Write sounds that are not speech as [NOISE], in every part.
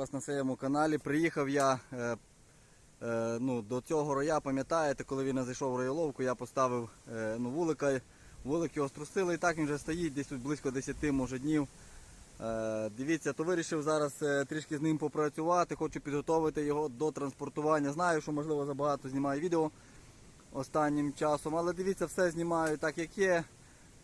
вас на своєму каналі. Приїхав я е, е, ну, до цього роя, пам'ятаєте, коли він зайшов в роєловку, я поставив е, ну, вулика, вулик його струсили і так він вже стоїть, десь тут близько 10 може днів. Е, дивіться, то вирішив зараз е, трішки з ним попрацювати, хочу підготувати його до транспортування. Знаю, що можливо забагато знімаю відео останнім часом, але дивіться, все знімаю так, як є.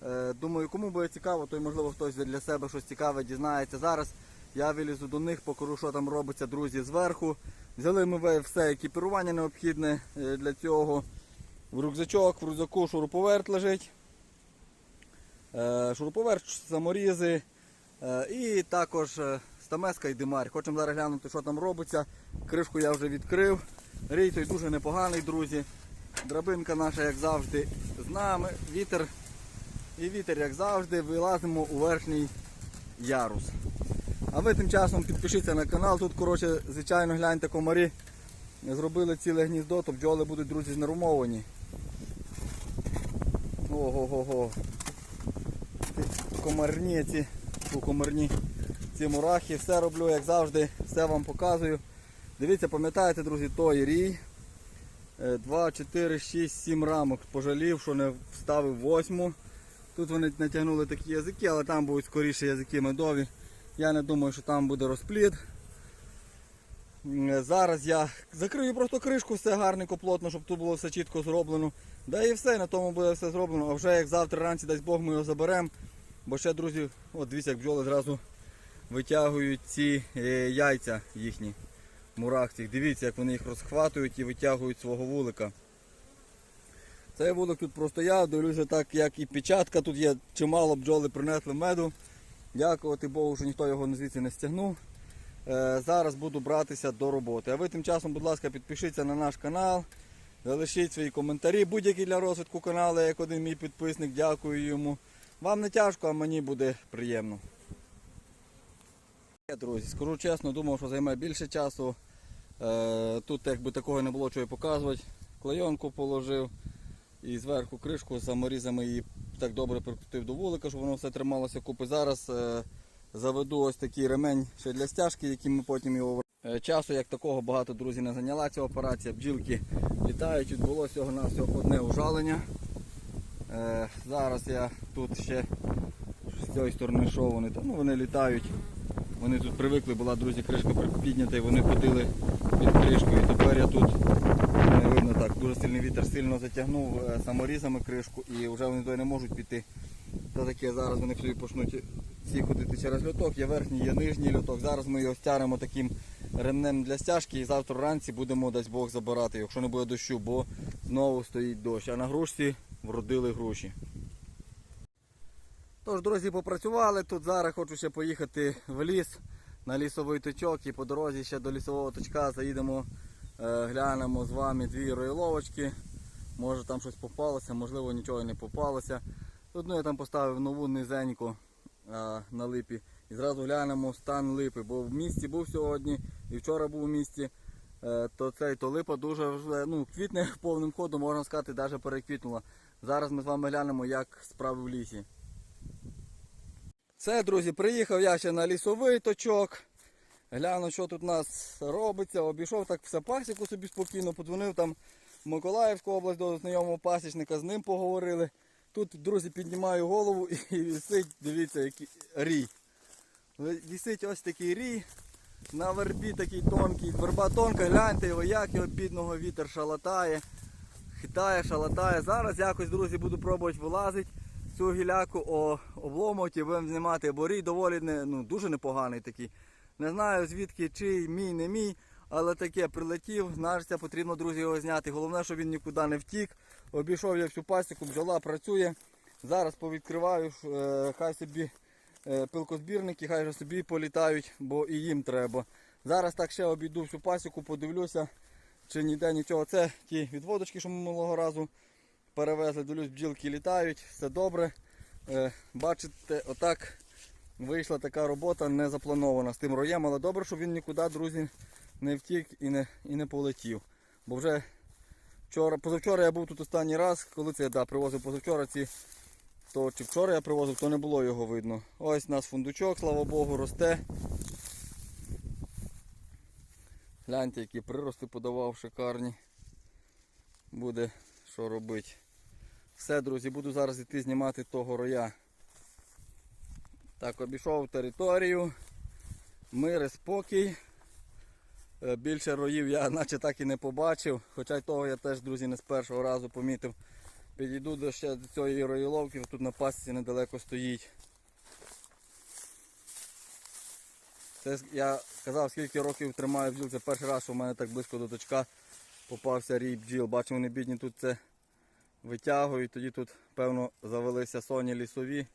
Е, Думаю, кому буде цікаво, то й можливо хтось для себе щось цікаве дізнається. Зараз я вилізу до них, покажу, що там робиться, друзі, зверху. Взяли ми все екіпірування необхідне е, для цього. В рюкзачок, в рюкзаку шуруповерт лежить. Е, Шуруповерт, саморізи е, і також стамеска і димарь. Хочемо зараз глянути, що там робиться. Кришку я вже відкрив. Рій дуже непоганий, друзі. Драбинка наша, як завжди, з нами. Вітер і вітер, як завжди, вилазимо у верхній ярус. А ви тим часом підпишіться на канал. Тут, коротше, звичайно, гляньте комарі. Зробили ціле гніздо, то бджоли будуть, друзі, знерумовані. Ого-го-го. Комарні ці, комарні ці мурахи. Все роблю, як завжди, все вам показую. Дивіться, пам'ятаєте, друзі, той рій. 2, 4, 6, 7 рамок пожалів, що не вставив восьму. Тут вони натягнули такі язики, але там будуть скоріше язики медові. Я не думаю, що там буде розплід. Зараз я закрию просто кришку, все гарненько, плотно, щоб тут було все чітко зроблено. Да і все, на тому буде все зроблено. А вже як завтра ранці, дасть Бог, ми його заберемо. Бо ще, друзі, от дивіться, як бджоли зразу витягують ці е, яйця їхні мурах цих. Дивіться, як вони їх розхватують і витягують свого вулика. Цей вулик тут просто я, дивлюся так, як і печатка, тут є чимало бджоли принесли меду. Дякувати Богу, що ніхто його звідси не стягнув. Е, зараз буду братися до роботи. А ви тим часом, будь ласка, підпишіться на наш канал, залишіть свої коментарі, будь-які для розвитку каналу, як один мій підписник, дякую йому. Вам не тяжко, а мені буде приємно. Друзі, скажу чесно, думав, що займе більше часу. Е, Тут якби такого не було чого показувати. Клейонку положив і зверху кришку з саморізами її так добре прикрутив до вулика, щоб воно все трималося купи. Зараз е, заведу ось такий ремень ще для стяжки, яким ми потім його Е, Часу як такого багато друзів не зайняла ця операція. Бджілки літають, відбулося на всього одне ужалення. Е, зараз я тут ще з цієї сторони що вони там, ну вони літають. Вони тут привикли, була друзі, кришка піднята і вони ходили під кришкою. Тепер я тут так, дуже сильний вітер сильно затягнув е, саморізами кришку і вже вони туди не можуть піти. Та таке зараз вони собі почнуть всі ходити через льоток, є верхній, є нижній льоток. Зараз ми його стягнемо таким ремнем для стяжки і завтра вранці будемо дасть Бог забирати, якщо не буде дощу, бо знову стоїть дощ. А на грушці вродили груші. Тож, друзі, попрацювали тут. Зараз хочу ще поїхати в ліс на лісовий точок і по дорозі ще до лісового точка заїдемо, глянемо з вами дві ройловочки. Може там щось попалося, можливо нічого не попалося. Одну я там поставив нову низеньку а, на липі. І зразу глянемо стан липи, бо в місті був сьогодні і вчора був у місті. Е, То цей то липа дуже ну, квітне [LAUGHS] повним ходом, можна сказати, навіть переквітнула. Зараз ми з вами глянемо, як справи в лісі. Все, друзі, приїхав я ще на лісовий точок. Гляну, що тут у нас робиться. Обійшов так все пасіку собі спокійно, подзвонив там в Миколаївську область до знайомого пасічника, з ним поговорили. Тут, друзі, піднімаю голову [LAUGHS] і висить, дивіться, який рій. Висить ось такий рій. На вербі такий тонкий. Верба тонка, гляньте його, як його бідного вітер шалатає. Хитає, шалатає. Зараз якось, друзі, буду пробувати вилазити цю гіляку о, обломати, будемо знімати, бо рій доволі не, ну, дуже непоганий такий. Не знаю звідки чий мій, не мій, але таке прилетів, значиться потрібно, друзі, його зняти. Головне, щоб він нікуди не втік. Обійшов я всю пасіку, бджола працює. Зараз повідкриваю, е, хай собі е, пилкозбірники, хай же собі політають, бо і їм треба. Зараз так ще обійду всю пасіку, подивлюся, чи ніде нічого. Це ті відводочки, що ми минулого разу перевезли, дивлюсь, бджілки літають, все добре. Е, Бачите, отак вийшла така робота не запланована з тим роєм, але добре, що він нікуди, друзі, не втік і не, і не полетів. Бо вже вчора, позавчора я був тут останній раз, коли це я да, привозив позавчора ці, то чи вчора я привозив, то не було його видно. Ось у нас фундучок, слава Богу, росте. Гляньте, які прирости подавав шикарні. Буде що робити. Все, друзі, буду зараз йти знімати того роя. Так, обійшов територію. Мир і спокій. Е, Більше роїв я [LAUGHS] наче так і не побачив. Хоча й того я теж, друзі, не з першого разу помітив. Підійду до ще до цієї роїловки, тут на пасіці недалеко стоїть. Це я казав, скільки років тримаю бджіл. Це перший раз, що в мене так близько до точка попався рій бджіл. Бачу, вони бідні тут це витягують. Тоді тут, певно, завелися соні лісові.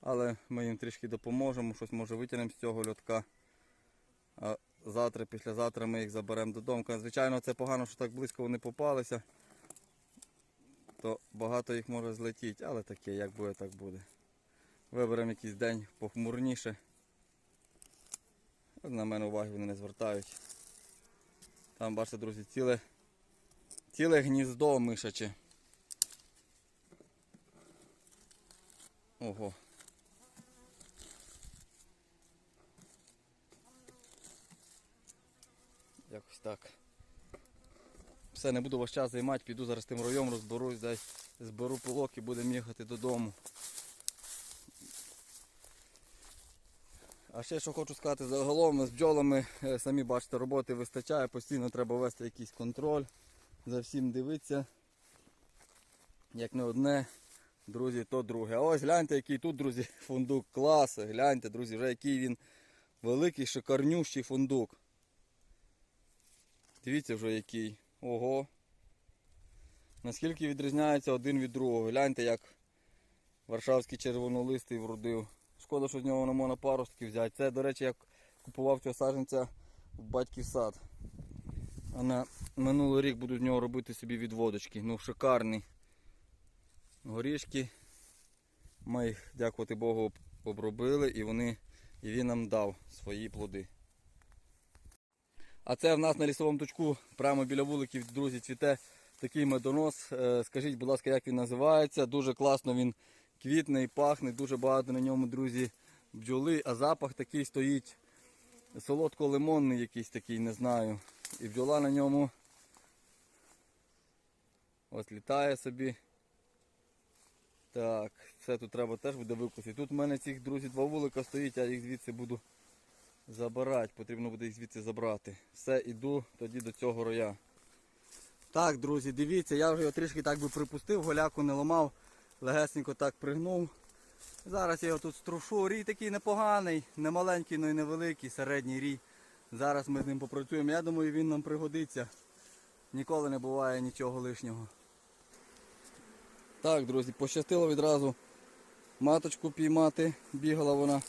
Але ми їм трішки допоможемо, щось може витягнемо з цього льотка. А завтра, післязавтра ми їх заберемо додому. Звичайно, це погано, що так близько вони попалися. То багато їх може злетіти, але таке, як буде, так буде. Виберемо якийсь день похмурніше. На мене уваги вони не звертають. Там, бачите, друзі, ціле, ціле гніздо мишаче. Ого. Якось так. Все, не буду ваш час займати, піду зараз тим роєм розберусь, дай зберу пилок і будемо їхати додому. А ще що хочу сказати, загалом з бджолами, е, самі бачите, роботи вистачає, постійно треба вести якийсь контроль, за всім дивитися. Як не одне, друзі, то друге. А ось гляньте, який тут, друзі, фундук клас. Гляньте, друзі, вже який він великий, шикарнющий фундук. Дивіться вже який. Ого. Наскільки відрізняється один від другого. Гляньте, як варшавський червонолистий вродив. Шкода, що з нього не можна паростки взяти. Це, до речі, я купував цього саджанця в батьків сад. А на минулий рік буду з нього робити собі відводочки. Ну, шикарний. Горішки. Ми їх, дякувати Богу, обробили і вони, і він нам дав свої плоди. А це в нас на лісовому точку, прямо біля вуликів, друзі, цвіте такий медонос. Е, Скажіть, будь ласка, як він називається. Дуже класно він квітне і пахне, дуже багато на ньому, друзі, бджоли, а запах такий стоїть солодко-лимонний якийсь такий, не знаю. І бджола на ньому ось літає собі. Так, все тут треба теж буде викусити. Тут в мене цих, друзі, два вулика стоїть, я їх звідси буду забирати. Потрібно буде їх звідси забрати. Все, іду тоді до цього роя. Так, друзі, дивіться, я вже його трішки так би припустив, голяку не ламав, легесенько так пригнув. Зараз я його тут струшу. Рій такий непоганий, не маленький, але й невеликий, середній рій. Зараз ми з ним попрацюємо. Я думаю, він нам пригодиться. Ніколи не буває нічого лишнього. Так, друзі, пощастило відразу маточку піймати, бігала вона.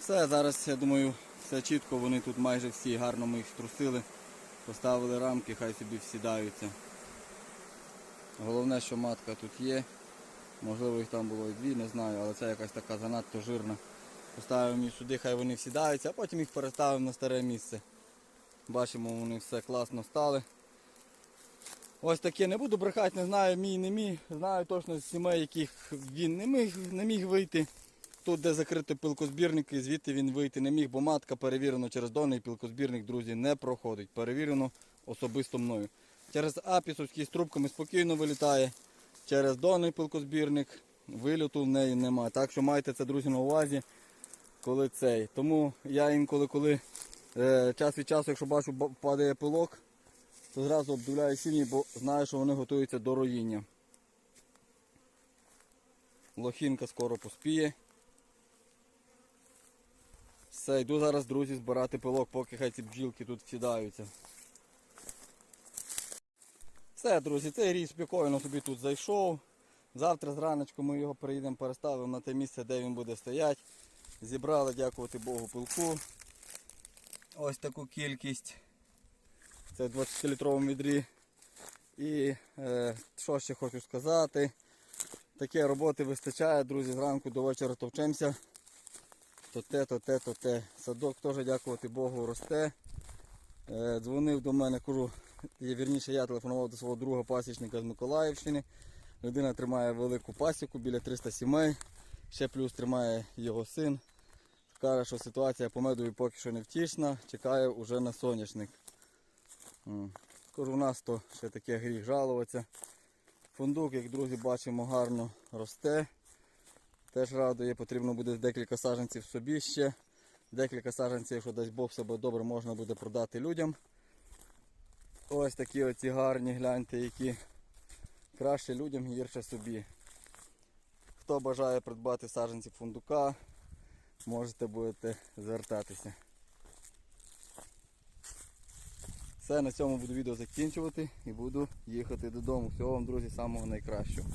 Все, зараз, я думаю, все чітко, вони тут майже всі гарно ми їх струсили, поставили рамки, хай собі всідаються. Головне, що матка тут є. Можливо їх там було і дві, не знаю, але це якась така занадто жирна. Поставимо їх сюди, хай вони всідаються, а потім їх переставимо на старе місце. Бачимо, вони все класно стали. Ось таке, не буду брехати, не знаю, мій, не мій. Знаю точно з сімей, яких він не міг, не міг вийти. Тут, де закритий пилкозбірник, і звідти він вийти не міг, бо матка перевірено через донний пилкозбірник, друзі, не проходить. Перевірено особисто мною. Через апісовський з трубками спокійно вилітає. Через донний пилкозбірник вильоту в неї немає. Так що майте це, друзі, на увазі, коли цей. Тому я інколи, коли е, час від часу, якщо бачу, падає пилок, то зразу обдивляю сім'ї, бо знаю, що вони готуються до роїння. Лохінка скоро поспіє. Все, йду зараз, друзі, збирати пилок, поки хай ці бджілки тут сідаються. Все, друзі, цей рій спокійно собі тут зайшов. Завтра зраночку ми його приїдемо, переставимо на те місце, де він буде стояти. Зібрали, дякувати Богу, пилку. Ось таку кількість. Це в 20-літровому відрі. І е, що ще хочу сказати. Таке роботи вистачає, друзі, зранку до вечора товчемося. То те, то те, то те. Садок теж, дякувати Богу, росте. Е, дзвонив до мене, кажу, вірніше я телефонував до свого друга пасічника з Миколаївщини. Людина тримає велику пасіку біля 300 сімей. Ще плюс тримає його син. Каже, що ситуація по медові поки що не втішна, чекає уже на соняшник. Кажу, у нас то ще таке гріх жалуватися. Фундук, як друзі, бачимо, гарно росте. Теж радує, потрібно буде декілька саджанців собі ще. Декілька саджанців, якщо дасть Бог себе добре, можна буде продати людям. Ось такі оці гарні, гляньте, які краще людям, гірше собі. Хто бажає придбати саджанці фундука, можете будете звертатися. Все, на цьому буду відео закінчувати і буду їхати додому. Всього вам, друзі, самого найкращого.